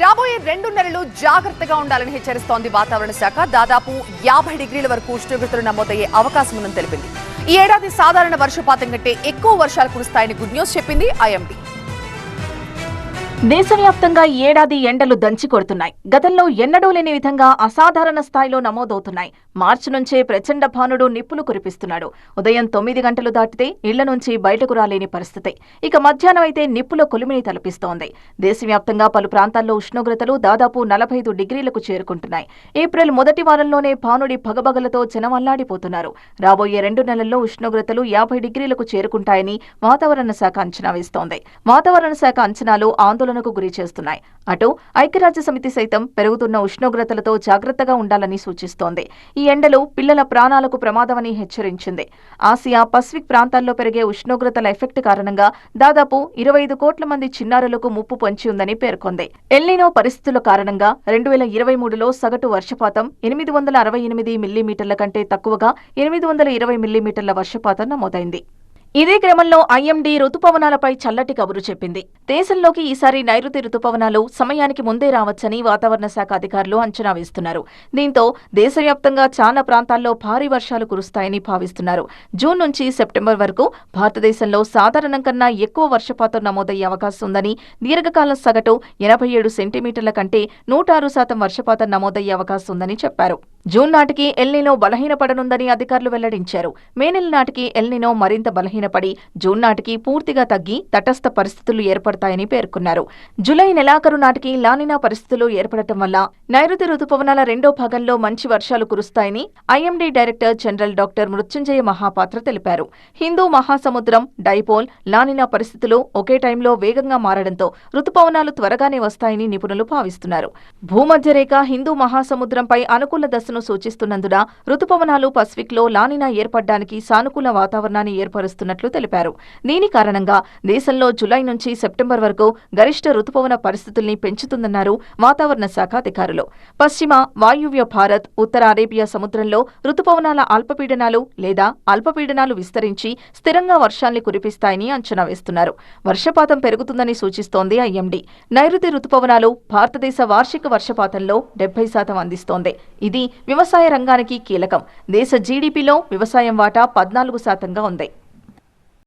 రాబోయే రెండు నెలలు జాగ్రత్తగా ఉండాలని హెచ్చరిస్తోంది వాతావరణ శాఖ. దాదాపు యాభై డిగ్రీల వరకు ఉష్ణోగ్రతలు నమోదయ్యే అవకాశం ఉందని తెలిపింది. ఈ ఏడాది సాధారణ వర్షపాతం కంటే ఎక్కువ వర్షాలు కురుస్తాయని గుడ్ న్యూస్ చెప్పింది ఐఎండీ. దేశవ్యాప్తంగా ఏడాది ఎండలు దంచి కొడుతున్నాయి. గతంలో ఎన్నడూ లేని విధంగా అసాధారణ స్థాయిలో నమోదవుతున్నాయి. మార్చి నుంచే ప్రచండ భానుడు నిప్పులు కురిపిస్తున్నాడు. ఉదయం తొమ్మిది గంటలు దాటితే ఇళ్ళ నుంచి బయటకు రాలేని పరిస్థితి. ఇక మధ్యాహ్నం అయితే నిప్పుల కొలిమిని తలపిస్తోంది. దేశవ్యాప్తంగా పలు ప్రాంతాల్లో ఉష్ణోగ్రతలు దాదాపు నలభై ఐదు డిగ్రీలకు చేరుకుంటున్నాయి. ఏప్రిల్ మొదటి వారంలోనే భానుడి పగబగలతో జనమల్లాడిపోతున్నారు. రాబోయే రెండు నెలల్లో ఉష్ణోగ్రతలు యాభై డిగ్రీలకు చేరుకుంటాయని వాతావరణ శాఖ అంచనా వేస్తోంది. వాతావరణ శాఖ అంచనాలు ఆందోళన ఆందోళనకు గురి చేస్తున్నాయి. అటు ఐక్యరాజ్య సమితి సైతం పెరుగుతున్న ఉష్ణోగ్రతలతో జాగ్రత్తగా ఉండాలని సూచిస్తోంది. ఈ ఎండలు పిల్లల ప్రాణాలకు ప్రమాదమని హెచ్చరించింది. ఆసియా పసిఫిక్ ప్రాంతాల్లో పెరిగే ఉష్ణోగ్రతల ఎఫెక్ట్ కారణంగా దాదాపు ఇరవై ఐదు కోట్ల మంది చిన్నారులకు ముప్పు పొంచి ఉందని పేర్కొంది. ఎల్నినో పరిస్థితుల కారణంగా రెండు వేల ఇరవై మూడులో సగటు వర్షపాతం ఎనిమిది వందల అరవై ఎనిమిది మిల్లీమీటర్ల కంటే తక్కువగా ఎనిమిది వందల ఇరవై మిల్లీమీటర్ల వర్షపాతం నమోదైంది. ఇదే క్రమంలో ఐఎండీ రుతుపవనాలపై చల్లటి కబురు చెప్పింది. దేశంలోకి ఈసారి నైరుతి రుతుపవనాలు సమయానికి ముందే రావచ్చని వాతావరణ శాఖ అధికారులు అంచనా వేస్తున్నారు. దీంతో దేశవ్యాప్తంగా చాలా ప్రాంతాల్లో భారీ వర్షాలు కురుస్తాయని భావిస్తున్నారు. జూన్ నుంచి సెప్టెంబర్ వరకు భారతదేశంలో సాధారణం కన్నా ఎక్కువ వర్షపాతం నమోదయ్యే అవకాశం ఉందని దీర్ఘకాల సగటు ఎనభై ఏడు సెంటీమీటర్ల కంటే నూట ఆరు శాతం వర్షపాతం నమోదయ్యే అవకాశం ఉందని చెప్పారు. జూన్ నాటికి ఎల్నినో బలహీనపడనుందని అధికారులు వెల్లడించారు. మే నెల నాటికి ఎల్నినో మరింత బలహీనపడి జూన్ నాటికి పూర్తిగా తగ్గి తటస్థ పరిస్థితులు ఏర్పడతాయని పేర్కొన్నారు. జూలై నెలాఖరు నాటికి లానినా పరిస్థితులు ఏర్పడటం వల్ల నైరుతి రుతుపవనాల రెండో భాగంలో మంచి వర్షాలు కురుస్తాయని IMD director general doctor Mrityunjay Mohapatra తెలిపారు. హిందూ మహాసముద్రం డైపోల్ లానినా పరిస్థితులు ఒకే టైంలో వేగంగా మారడంతో రుతుపవనాలు త్వరగానే వస్తాయని నిపుణులు భావిస్తున్నారు. భూమధ్యరేఖ హిందూ మహాసముద్రంపై అనుకూల దశను సూచిస్తున్నందున రుతుపవనాలు పసిఫిక్లో లానినా ఏర్పడడానికి సానుకూల వాతావరణాన్ని ఏర్పరుస్తున్నట్లు తెలిపారు. దీని కారణంగా దేశంలో జులై నుంచి సెప్టెంబర్ వరకు గరిష్ట రుతుపవన పరిస్థితుల్ని పెంచుతుందన్నారు వాతావరణ శాఖ అధికారులు. పశ్చిమ వాయువ్య భారత్ ఉత్తర అరేబియా సముద్రంలో రుతుపవనాల అల్పపీడనాలు లేదా అల్పపీడనాలు విస్తరించి స్థిరంగా వర్షాల్ని కురిపిస్తాయని అంచనా వేస్తున్నారు. వర్షపాతం పెరుగుతుందని సూచిస్తోంది ఐఎండీ. నైరుతి రుతుపవనాలు భారతదేశ వార్షిక వర్షపాతంలో డెబ్బై శాతం అందిస్తోంది. ఇది వ్యవసాయ రంగానికి కీలకం. దేశ జీడీపీలో వ్యవసాయం వాటా పద్నాలుగు శాతంగా ఉంది.